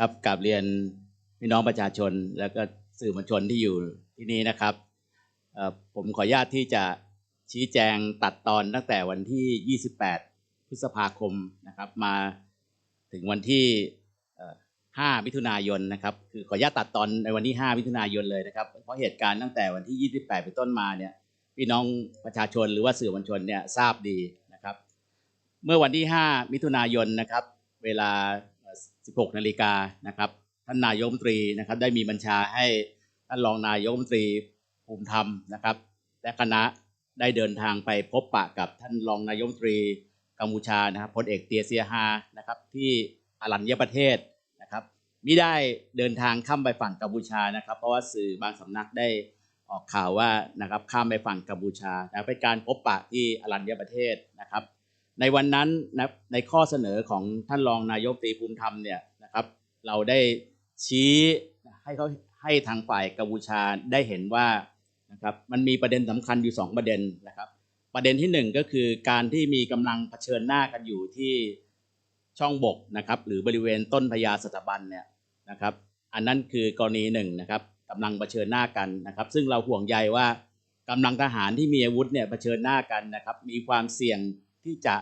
ครับกราบเรียนพี่น้องประชาชน แล้วก็สื่อมวลชนที่อยู่ที่นี่นะครับผมขออนุญาตที่จะชี้แจงตัดตอนตั้งแต่วันที่ 28 พฤษภาคมนะครับ มาถึงวันที่ 5 มิถุนายนนะครับคือขออนุญาตตัดตอนในวันที่ 5 มิถุนายนเลยนะครับ เพราะเหตุการณ์ตั้งแต่วันที่ 28 เป็นต้นมาเนี่ยพี่น้องประชาชนหรือว่าสื่อมวลชนเนี่ยทราบดีนะครับ เมื่อวันที่ 5 มิถุนายนนะครับ เวลา 16 นาฬิกานะครับ ท่านนายกมนตรีนะครับได้มีบัญชาให้ท่านรองนายกมนตรีภูมิธรรมนะครับ และคณะได้เดินทางไปพบปะกับท่านรองนายกมนตรีกัมพูชานะครับพลเอกเตียเซียฮานะครับ ที่อรัญญประเทศนะครับมิได้เดินทางข้ามไปฝั่งกัมพูชานะครับ เพราะว่าสื่อบางสำนักได้ออกข่าวว่านะครับข้ามไปฝั่งกัมพูชานะเป็นการพบปะที่อรัญญประเทศนะครับ ในวันนั้นนะในข้อเสนอของท่านรองนายกตรีภูมิธรรมเนี่ยนะครับเราได้ชี้ให้เขาให้ทางฝ่ายกัมพูชาได้เห็นว่านะครับมันมีประเด็นสำคัญอยู่สองประเด็นนะครับ ประเด็นที่หนึ่งก็คือการที่มีกำลังเผชิญหน้ากันอยู่ที่ช่องบกนะครับหรือบริเวณต้นพญาสัตบันเนี่ยนะครับอันนั้นคือกรณีหนึ่งนะครับกำลังเผชิญหน้ากันนะครับ ซึ่งเราห่วงใยว่ากำลังทหารที่มีอาวุธเนี่ยเผชิญหน้ากันนะครับมีความเสี่ยง ที่จะ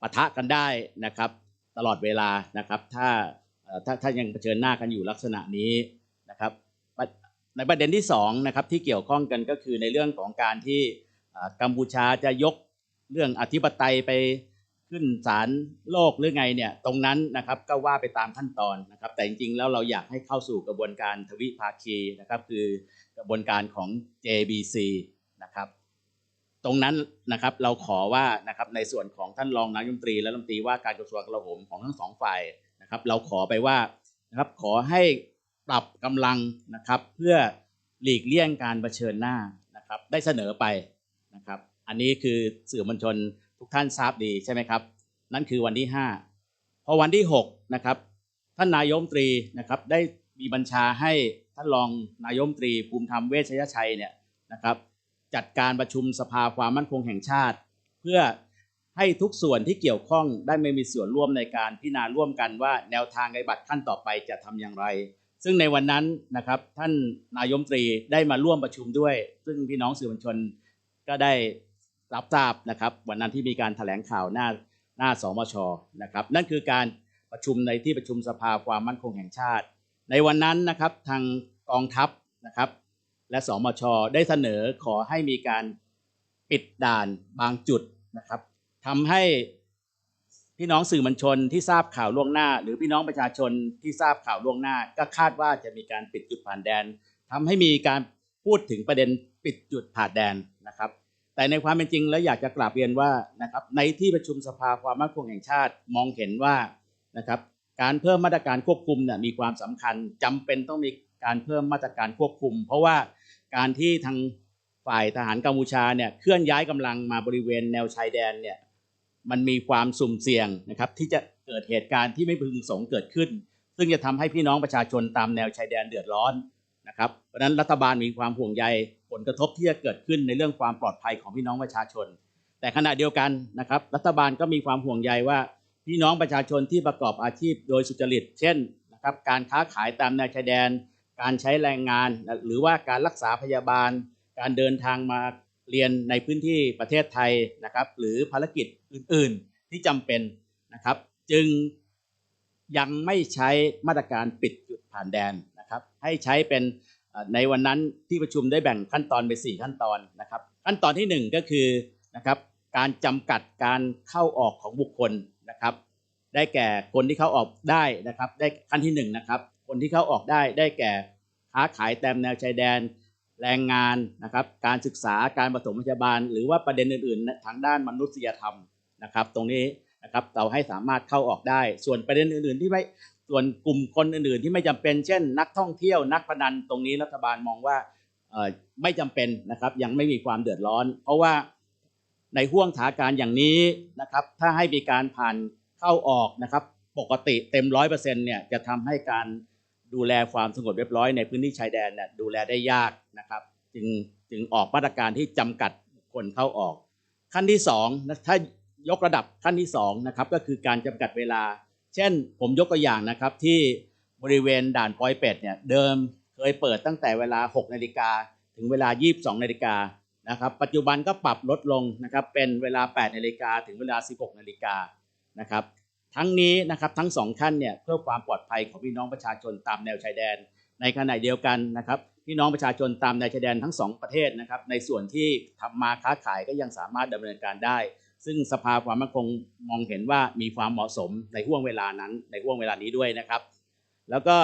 ปะทะกันได้นะครับ ตลอดเวลานะครับ ถ้าถ้าถ้ายังเผชิญหน้ากันอยู่ลักษณะนี้นะครับในประเด็นที่สองนะครับที่เกี่ยวข้องกันก็คือในเรื่องของการที่กัมพูชาจะยกเรื่องอธิปไตยไปขึ้นศาลโลกหรือไงเนี่ยตรงนั้นนะครับก็ว่าไปตามขั้นตอนนะครับ แต่จริงๆแล้วเราอยากให้เข้าสู่กระบวนการทวิภาคีนะครับ คือกระบวนการของ JBC นะครับ ตรงนั้นนะครับเราขอว่านะครับในส่วนของท่านรองนายมตรีและรัฐมนตรีว่าการกระทรวงกลาโหมของทั้งสองฝ่ายนะครับ เราขอไปว่านะครับขอให้ปรับกำลังนะครับ เพื่อหลีกเลี่ยงการเผชิญหน้านะครับ ได้เสนอไปนะครับ อันนี้คือสื่อมวลชนทุกท่านทราบดีใช่ไหมครับ นั่นคือวันที่ห้าพอวันที่หกนะครับท่านนายมตรีนะครับได้มีบัญชาให้ท่านรองนายมตรีภูมิธรรมเวชยชัยเนี่ยนะครับ จัดการประชุมสภาความมั่นคงแห่งชาติ เพื่อให้ทุกส่วนที่เกี่ยวข้องได้ไม่มีส่วนร่วมในการพิจารณาร่วมกันว่าแนวทางปฏิบัติขั้นต่อไปจะทำอย่างไร ซึ่งในวันนั้นนะครับท่านนายมตรีได้มาร่วมประชุมด้วย ซึ่งพี่น้องสื่อมวลชนก็ได้รับทราบนะครับวันนั้นที่มีการแถลงข่าวหน้าหน้าสมชนะครับนั่นคือการประชุมในที่ประชุมสภาความมั่นคงแห่งชาติ ในวันนั้นนะครับทางกองทัพนะครับ และสมชได้เสนอขอให้มีการปิดด่านบางจุดนะครับทำให้พี่น้องสื่อมวลชนที่ทราบข่าวล่วงหน้า หรือพี่น้องประชาชนที่ทราบข่าวล่วงหน้า ก็คาดว่าจะมีการปิดจุดผ่านแดนทำให้มีการพูดถึงประเด็นปิดจุดผ่านแดนนะครับ แต่ในความเป็นจริงแล้วอยากจะกราบเรียนว่านะครับในที่ประชุมสภาความมั่นคงแห่งชาติมองเห็นว่านะครับการเพิ่มมาตรการควบคุมเนี่ยมีความสำคัญจำเป็นต้องมีการเพิ่มมาตรการควบคุม เพราะว่า การที่ทางฝ่ายทหารกัมพูชาเนี่ยเคลื่อนย้ายกำลังมาบริเวณแนวชายแดนเนี่ยมันมีความสุ่มเสี่ยงนะครับที่จะเกิดเหตุการณ์ที่ไม่พึงประสงค์เกิดขึ้น ซึ่งจะทำให้พี่น้องประชาชนตามแนวชายแดนเดือดร้อนนะครับเพราะฉะนั้นรัฐบาลมีความห่วงใยผลกระทบที่จะเกิดขึ้นในเรื่องความปลอดภัยของพี่น้องประชาชน แต่ขณะเดียวกันนะครับ รัฐบาลก็มีความห่วงใยว่าพี่น้องประชาชนที่ประกอบอาชีพโดยสุจริต เช่นนะครับการค้าขายตามแนวชายแดน การใช้แรงงาน หรือว่าการรักษาพยาบาล การเดินทางมาเรียนในพื้นที่ประเทศไทยนะครับ หรือภารกิจอื่น ๆ ที่จำเป็นนะครับ จึงยังไม่ใช้มาตรการปิดจุดผ่านแดนนะครับ ให้ใช้เป็นในวันนั้นที่ประชุมได้แบ่งขั้นตอนเป็น4ขั้นตอนนะครับ ขั้นตอนที่หนึ่งก็คือนะครับการจำกัดการเข้าออกของบุคคลนะครับ ได้แก่คนที่เข้าออกได้นะครับ ได้ขั้นที่หนึ่งนะครับคนที่เข้าออกได้ได้แก่ ค้าขายแตามแนวชายแดน แรงงานนะครับ การศึกษาการปฐมพยาบาล หรือว่าประเด็นอื่นๆ ทางด้านมนุษยธรรมนะครับ ตรงนี้นะครับเราให้สามารถเข้าออกได้ ส่วนประเด็นอื่น ๆ ที่ไม่ส่วนกลุ่มคนอื่นๆ ที่ไม่จำเป็น เช่น นักท่องเที่ยวนักพนันตรงนี้รัฐบาลมองว่าไม่จำเป็นนะครับยังไม่มีความเดือดร้อน เพราะว่าในห่วงถาการอย่างนี้นะครับถ้าให้มีการผ่านเข้าออกนะครับปกติเต็มร้อยเปอร์เซ็นต์เนี่ยจะทำให้การ ดูแลความสงบเรียบร้อยในพื้นที่ชายแดนเนี่ยดูแลได้ยากนะครับ จึงจึงออกมาตรการที่จำกัดคคลเข้าออก ขั้นที่สองนะถ้ายกระดับขั้นที่สองนะครับก็คือการจำกัดเวลา เช่นผมยกตัวอย่างนะครับที่บริเวณด่านปอยเป็ดเนี่ยเดิมเคยเปิดตั้งแต่เวลา 6 นาฬิกาถึงเวลา 22 นาฬิกานะครับปัจจุบันก็ปรับลดลงนะครับเป็นเวลา 8 นาฬิกาถึงเวลา 16 นาฬิกานะครับ ทั้งนี้นะครับทั้งสองขั้นเนี่ยเพื่อความปลอดภัยของพี่น้องประชาชนตามแนวชายแดน ในขณะเดียวกันนะครับพี่น้องประชาชนตามแนวชายแดนทั้งสองประเทศนะครับในส่วนที่ทำมาค้าขายก็ยังสามารถดำเนินการได้ ซึ่งสภาความมั่นคงมองเห็นว่ามีความเหมาะสมในห่วงเวลานั้นในห่วงเวลานี้ด้วยนะครับ แล้วก็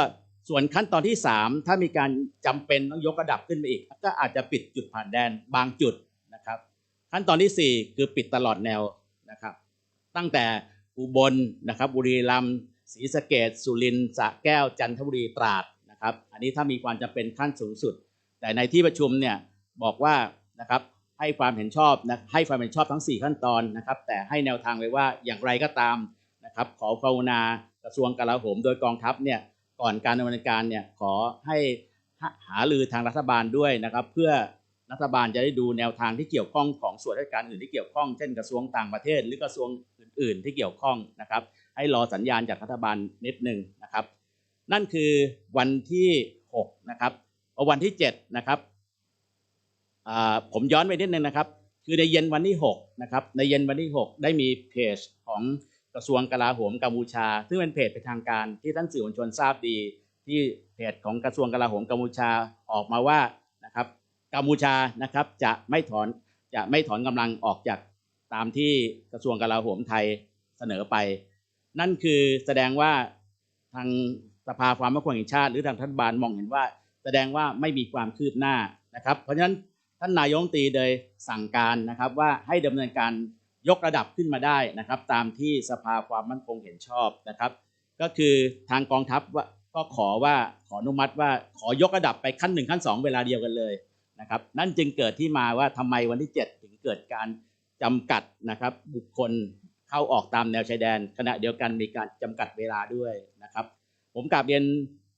ส่วนขั้นตอนที่ 3 ถ้ามีการจำเป็นต้องยกระดับขึ้นไปอีก ก็อาจจะปิดจุดผ่านแดนบางจุดนะครับ ขั้นตอนที่ 4 คือปิดตลอดแนวนะครับ ตั้งแต่ อุบลนะครับบุรีรัมย์ศรีสะเกดสุรินทร์สระแก้วจันทบุรีตราดนะครับ อันนี้ถ้ามีความจำเป็นขั้นสูงสุด แต่ในที่ประชุมเนี่ยบอกว่านะครับให้ความเห็นชอบนะให้ความเห็นชอบทั้ง 4 ขั้นตอนนะครับ แต่ให้แนวทางไว้ว่าอย่างไรก็ตามนะครับ ขอกรุณากระทรวงกลาโหม โดยกองทัพเนี่ยก่อนการดำเนินการเนี่ยขอให้หาลือทางรัฐบาลด้วยนะครับ เพื่อ รัฐบาลจะได้ดูแนวทางที่เกี่ยวข้องของส่วนราชการอื่นที่เกี่ยวข้อง เช่นกระทรวงต่างประเทศ หรือกระทรวงอื่น ๆ ที่เกี่ยวข้องนะครับ ให้รอสัญญาณจากรัฐบาลนิดหนึ่งนะครับ นั่นคือวันที่6นะครับวันที่7นะครับผมย้อนไปนิดนึงนะครับ คือในเย็นวันที่6นะครับในเย็นวันที่ 6 ได้มีเพจของกระทรวงกลาโหมกัมพูชา ซึ่งเป็นเพจเป็นทางการที่ท่านสื่อมวลชนทราบดี ที่เพจของกระทรวงกลาโหมกัมพูชาออกมาว่า กัมพูชานะครับจะไม่ถอนจะไม่ถอนกำลังออกจากตามที่กระทรวงกลาโหมไทยเสนอไป นั่นคือแสดงว่าทางสภาความมั่นคงแห่งชาติ หรือทางรัฐบาลมองเห็นว่า แสดงว่าไม่มีความคืบหน้านะครับ เพราะฉะนั้นท่านนายงตรีโดยสั่งการนะครับว่าให้ดำเนินการยกระดับขึ้นมาได้นะครับ ตามที่สภาความมั่นคงเห็นชอบนะครับ ก็คือทางกองทัพว่าก็ขอว่าขออนุมัติว่าขอยกระดับไปขั้นหนึ่งขั้นสองเวลาเดียวกันเลย นะครับนั่นจึงเกิดที่มาว่าทำไมวันที่ 7 ถึงเกิดการจำกัดนะครับบุคคลเข้าออกตามแนวชายแดน ขณะเดียวกันมีการจำกัดเวลาด้วยนะครับ ผมกลับเรียน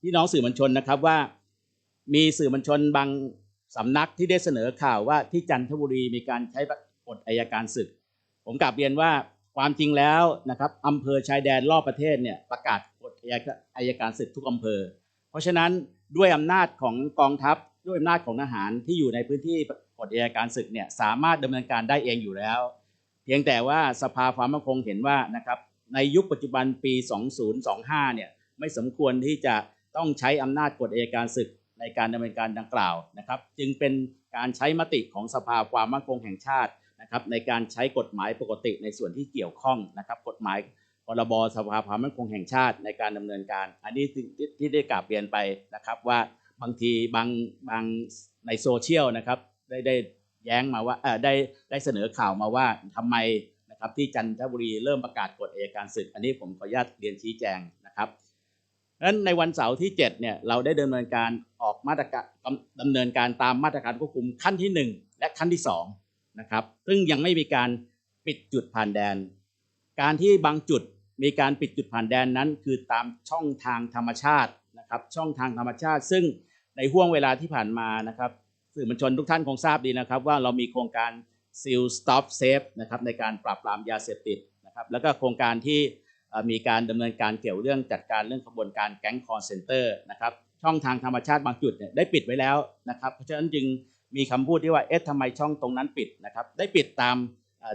พี่น้องสื่อมวลชนนะครับว่า มีสื่อมวลชนบางสำนักที่ได้เสนอข่าวว่าที่จันทบุรีมีการใช้กฎอายการศึก ผมกลับเรียนว่าความจริงแล้วนะครับอำเภอชายแดนรอบประเทศเนี่ยประกาศกฎอายการศึกทุกอำเภอ เพราะฉะนั้นด้วยอำนาจของกองทัพ ด้วยอำนาจของทหารที่อยู่ในพื้นที่กฎอายการศึกเนี่ยสามารถดำเนินการได้เองอยู่แล้ว เพียงแต่ว่าสภาความมั่นคงเห็นว่านะครับในยุคปัจจุบันปี 2025 เนี่ยไม่สมควรที่จะต้องใช้อำนาจกฎอายการศึกในการดำเนินการดังกล่าวนะครับ จึงเป็นการใช้มติของสภาความมั่นคงแห่งชาตินะครับในการใช้กฎหมายปกติในส่วนที่เกี่ยวข้องนะครับ กฎหมายพรบสภาความมั่นคงแห่งชาติในการดำเนินการ อันนี้ที่ได้กราบเรียนไปนะครับว่า บางทีบางบางในโซเชียลนะครับได้ได้แย้งมาว่าได้ได้เสนอข่าวมาว่าทำไมนะครับที่จันทบุรีเริ่มประกาศกฎอัยการศึก อันนี้ผมขออนุญาตเรียนชี้แจงนะครับนั้นในวันเสาร์ที่7เนี่ยเราได้ดำเนินการออกมาตรการดำเนินการตามมาตรการควบคุมขั้นที่ 1 และขั้นที่2นะครับซึ่งยังไม่มีการปิดจุดผ่านแดน การที่บางจุดมีการปิดจุดผ่านแดนนั้น คือตามช่องทางธรรมชาตินะครับช่องทางธรรมชาติ ซึ่ง ในห่วงเวลาที่ผ่านมานะครับ สื่อมวลชนทุกท่านคงทราบดีนะครับ ว่าเรามีโครงการ Seal Stop Safe นะครับในการปราบปรามยาเสพติดนะครับแล้วก็โครงการที่มีการดำเนินการเกี่ยวเรื่องจัดการเรื่องขบวนการแก๊งคอร์เซนเตอร์นะครับช่องทางธรรมชาติบางจุดเนี่ยได้ปิดไว้แล้วนะครับเพราะฉะนั้นจึงมีคำพูดที่ว่าเอ๊ะทำไมช่องตรงนั้นปิดนะครับได้ปิดตาม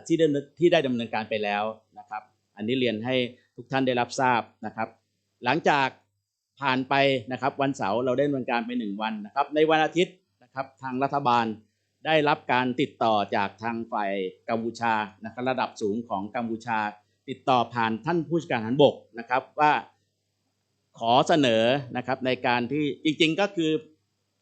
ที่ที่ได้ดำเนินการไปแล้วนะครับอันนี้เรียนให้ทุกท่านได้รับทราบนะครับ หลังจาก ผ่านไปนะครับวันเสาร์เราได้ดำเนินการไปหนึ่งวันนะครับในวันอาทิตย์นะครับทางรัฐบาลได้รับการติดต่อจากทางฝ่ายกัมพูชานะครับระดับสูงของกัมพูชา ติดต่อผ่านท่านผู้การทหารบกนะครับว่าขอเสนอนะครับในการที่จริงๆก็คือ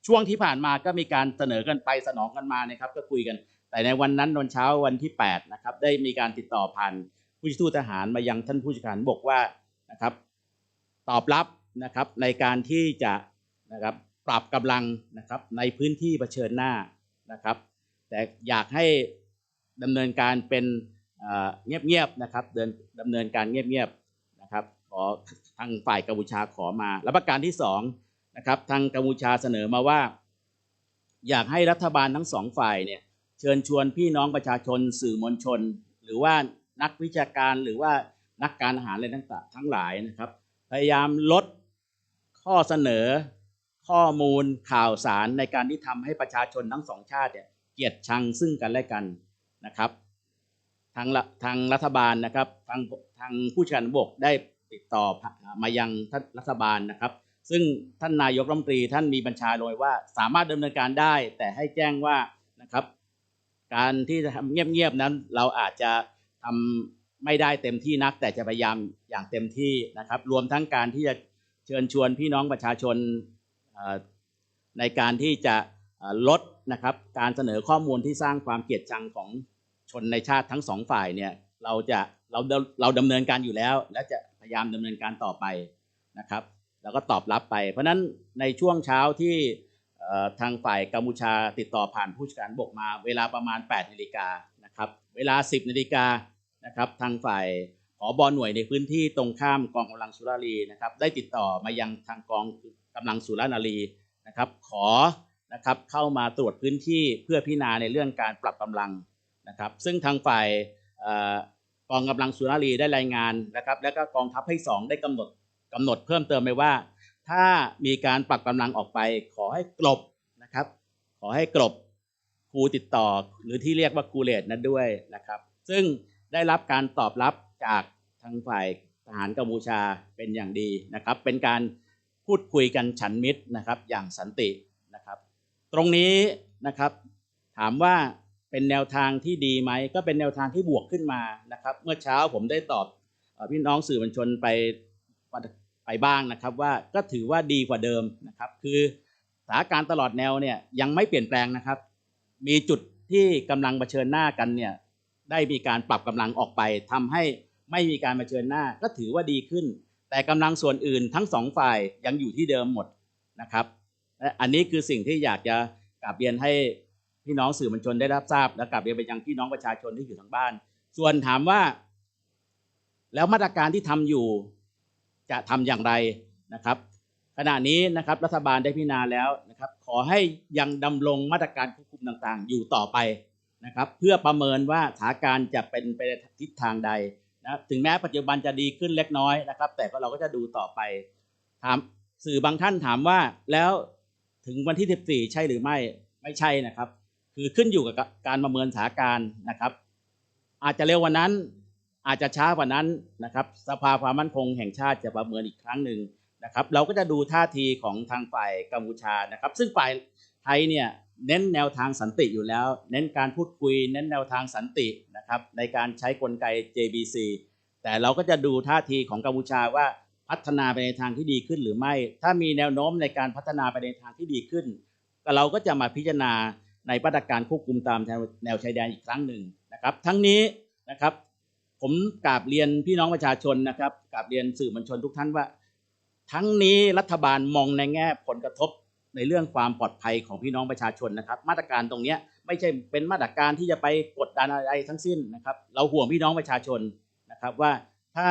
ช่วงที่ผ่านมาก็มีการเสนอกันไปสนองกันมานะครับก็คุยกัน แต่ในวันนั้นวันเช้าวันที่8นะครับได้มีการติดต่อผ่านผู้ช่วยทหารมายังท่านผู้การบกว่านะครับตอบรับ นะครับในการที่จะนะครับปรับกำลังนะครับในพื้นที่เผชิญหน้านะครับ แต่อยากให้ดำเนินการเป็นเงียบๆนะครับเดินดำเนินการเงียบๆนะครับขอทางฝ่ายกัมพูชาขอมา และประการที่สองนะครับทางกัมพูชาเสนอมาว่า อยากให้รัฐบาลทั้งสองฝ่ายเนี่ยเชิญชวนพี่น้องประชาชนสื่อมวลชน หรือว่านักวิชาการหรือว่านักการอาหารอะไรต่างๆทั้งหลายนะครับ พยายามลด ข้อเสนอข้อมูลข่าวสารในการที่ทำให้ประชาชนทั้งสองชาติเนี่ยเกลียดชังซึ่งกันและกันนะครับ ทางทางรัฐบาลนะครับทางทางผู้การบกได้ติดต่อมายังท่านรัฐบาลนะครับ ซึ่งท่านนายกรัฐมนตรีท่านมีบัญชาโดยว่าสามารถดำเนินการได้ แต่ให้แจ้งว่านะครับ การที่จะทำเงียบๆนั้น เราอาจจะทำไม่ได้เต็มที่นัก แต่จะพยายามอย่างเต็มที่นะครับ รวมทั้งการที่จะ เชิญชวนพี่น้องประชาชนในการที่จะลดนะครับการเสนอข้อมูลที่สร้างความเกลียดชังของชนในชาติทั้งสองฝ่ายเนี่ยเราจะเราเราดำเนินการอยู่แล้ว และจะพยายามดำเนินการต่อไปนะครับ แล้วก็ตอบรับไป เพราะฉะนั้นในช่วงเช้าที่ทางฝ่ายกัมพูชาติดต่อผ่านผู้จัดการบกมา เวลาประมาณ8นาฬิกานะครับเวลา 10นาฬิกานะครับทางฝ่าย ผอบอหน่วยในพื้นที่ตรงข้ามกองกำลังสุรารีนะครับ ได้ติดต่อมายังทางกองกำลังสุรานารีนะครับ ขอนะครับเข้ามาตรวจพื้นที่เพื่อพิจารณาในเรื่องการปรับกำลังนะครับ ซึ่งทางฝ่ายกองกำลังสุรารีได้รายงานนะครับ แล้วก็กองทัพให้สองได้กำหนดกำหนดเพิ่มเติมไปว่า ถ้ามีการปรับกำลังออกไป ขอให้กลบนะครับ ขอให้กลบครูติดต่อหรือที่เรียกว่าครูเลดนั้นด้วยนะครับ ซึ่งได้รับการตอบรับ จากทางฝ่ายทหารกัมพูชาเป็นอย่างดีนะครับ เป็นการพูดคุยกันฉันมิตรนะครับอย่างสันตินะครับ ตรงนี้นะครับถามว่าเป็นแนวทางที่ดีไหมก็เป็นแนวทางที่บวกขึ้นมานะครับ เมื่อเช้าผมได้ตอบพี่น้องสื่อมวลชนไปไปบ้างนะครับ ว่าก็ถือว่าดีกว่าเดิมนะครับ คือสถานการณ์ตลอดแนวเนี่ยยังไม่เปลี่ยนแปลงนะครับ มีจุดที่กำลังเผชิญหน้ากันเนี่ยได้มีการปรับกำลังออกไปทำให้ ไม่มีการมาเชิญหน้าก็ถือว่าดีขึ้น แต่กำลังส่วนอื่นทั้งสองฝ่ายยังอยู่ที่เดิมหมดนะครับและอันนี้คือสิ่งที่อยากจะกราบเรียนให้พี่น้องสื่อมวลชนได้รับทราบ และกราบเรียนไปยังพี่น้องประชาชนที่อยู่ทางบ้าน ส่วนถามว่า แล้วมาตรการที่ทำอยู่จะทำอย่างไรนะครับ ขณะนี้นะครับรัฐบาลได้พิจารณาแล้วนะครับ ขอให้ยังดำรงมาตรการควบคุมต่างๆ อยู่ต่อไปนะครับ เพื่อประเมินว่าสถานการณ์จะเป็นไปในทิศทางใด นะถึงแม้ปัจจุบันจะดีขึ้นเล็กน้อยนะครับ แต่ก็เราก็จะดูต่อไปถามสื่อบางท่านถามว่าแล้วถึงวันที่ 14 ใช่หรือไม่ไม่ใช่นะครับ คือขึ้นอยู่กับการประเมินสถานการณ์นะครับ อาจจะเร็ววันนั้นอาจจะช้ากว่านั้นนะครับ สภาความมั่นคงแห่งชาติจะประเมินอีกครั้งหนึ่งนะครับ เราก็จะดูท่าทีของทางฝ่ายกัมพูชานะครับ ซึ่งฝ่ายไทยเนี่ย เน้นแนวทางสันติอยู่แล้ว เน้นการพูดคุย เน้นแนวทางสันตินะครับในการใช้กลไก JBC แต่เราก็จะดูท่าทีของกัมพูชาว่าพัฒนาไปในทางที่ดีขึ้นหรือไม่ ถ้ามีแนวโน้มในการพัฒนาไปในทางที่ดีขึ้น เราก็จะมาพิจารณาในมาตรการควบคุมตามแนวชายแดนอีกครั้งหนึ่งนะครับ ทั้งนี้นะครับ ผมกราบเรียนพี่น้องประชาชนนะครับกราบเรียนสื่อมวลชนทุกท่านว่า ทั้งนี้รัฐบาลมองในแง่ผลกระทบ ในเรื่องความปลอดภัยของพี่น้องประชาชนนะครับ มาตรการตรงนี้ไม่ใช่เป็นมาตรการที่จะไปกดดันอะไรทั้งสิ้นนะครับ เราห่วงพี่น้องประชาชนนะครับว่าถ้า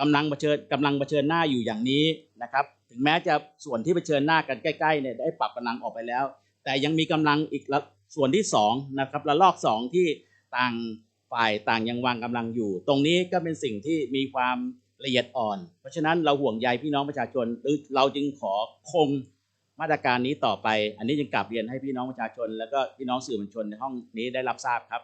กำลังเผชิญกำลังเผชิญหน้าอยู่อย่างนี้นะครับ ถึงแม้จะส่วนที่เผชิญหน้ากันใกล้ๆเนี่ยได้ปรับกำลังออกไปแล้ว แต่ยังมีกำลังอีกละส่วนที่สองนะครับระลอกสองที่ต่างฝ่ายต่างยังวางกำลังอยู่ ตรงนี้ก็เป็นสิ่งที่มีความละเอียดอ่อน เพราะฉะนั้นเราห่วงใยพี่น้องประชาชนหรือเราจึงขอคง มาตรการนี้ต่อไป อันนี้จึงกลับเรียนให้พี่น้องประชาชน แล้วก็พี่น้องสื่อมวลชนในห้องนี้ได้รับทราบครับ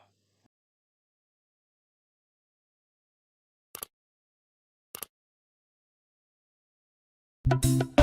Thank